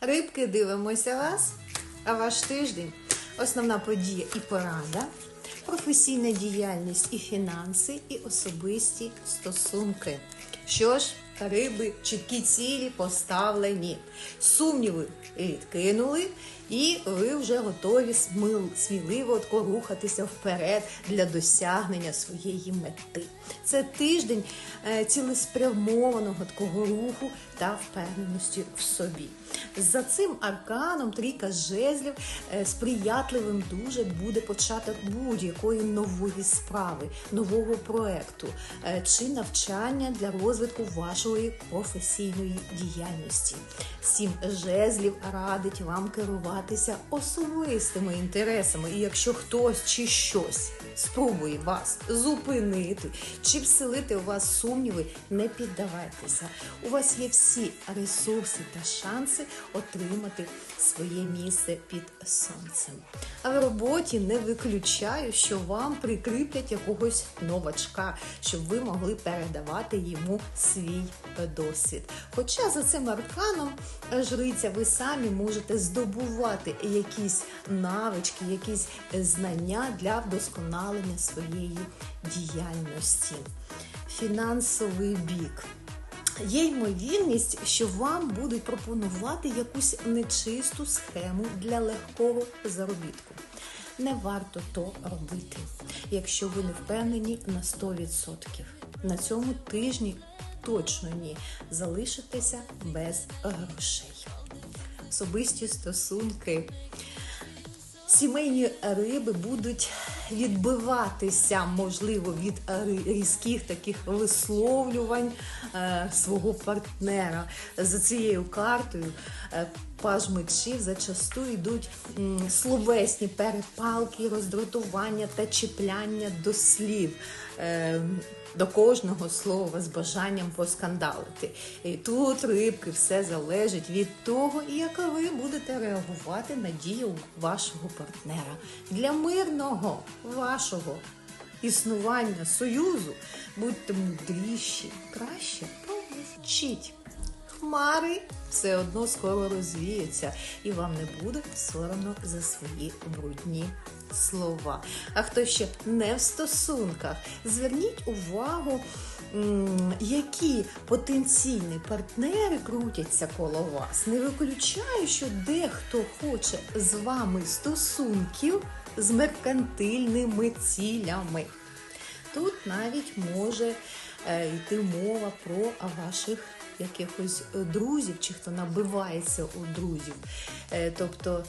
Рибки, дивимося вас. А ваш тиждень основна подія і порада, професійна діяльність і фінанси, і особисті стосунки. Що ж, риби, чіткі цілі поставлені, сумніви відкинули, і ви вже готові сміливо рухатися вперед для досягнення своєї мети. Це тиждень е, цілеспрямованого такого руху та впевненості в собі. За цим арканом трійка жезлів е, сприятливим дуже буде початок будь-якої нової справи, нового проекту е, чи навчання для розвитку вашої професійної діяльності. Сім жезлів радить вам керуватися особистими інтересами. І якщо хтось чи щось спробує вас зупинити чи вселити у вас сумніви, не піддавайтеся. У вас є всі ресурси та шанси отримати своє місце під сонцем. А в роботі не виключаю, що вам прикріплять якогось новачка, щоб ви могли передавати йому свій досвід. Хоча за цим арканом е, жриця ви самі можете здобувати якісь навички, якісь е, знання для вдосконалення своєї діяльності. Фінансовий бік. Є ймовірність, що вам будуть пропонувати якусь нечисту схему для легкого заробітку. Не варто то робити, якщо ви не впевнені на 100%. На цьому тижні точно ні. Залишитеся без грошей. Особисті стосунки. Сімейні риби будуть відбиватися, можливо, від різких таких висловлювань е, свого партнера. За цією картою е, паж мечів зачасту йдуть словесні перепалки, роздратування та чіпляння до слів. Е, до кожного слова з бажанням поскандалити. І тут рибки все залежить від того, як ви будете реагувати на дію вашого партнера. Для мирного вашого існування союзу будьте мудріші, краще помовчіть. Хмари все одно скоро розвіються, і вам не буде соромно за свої брудні слова. А хто ще не в стосунках, зверніть увагу, які потенційні партнери крутяться коло вас. Не виключаю, що дехто хоче з вами стосунків з меркантильними цілями. Тут навіть може е, йти мова про ваших якихось е, друзів, чи хто набивається у друзів. Е, тобто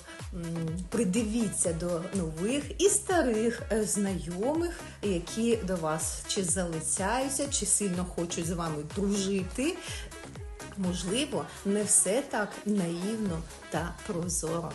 придивіться до нових і старих е, знайомих, які до вас чи залицяються, чи сильно хочуть з вами дружити. Можливо, не все так наївно та прозоро.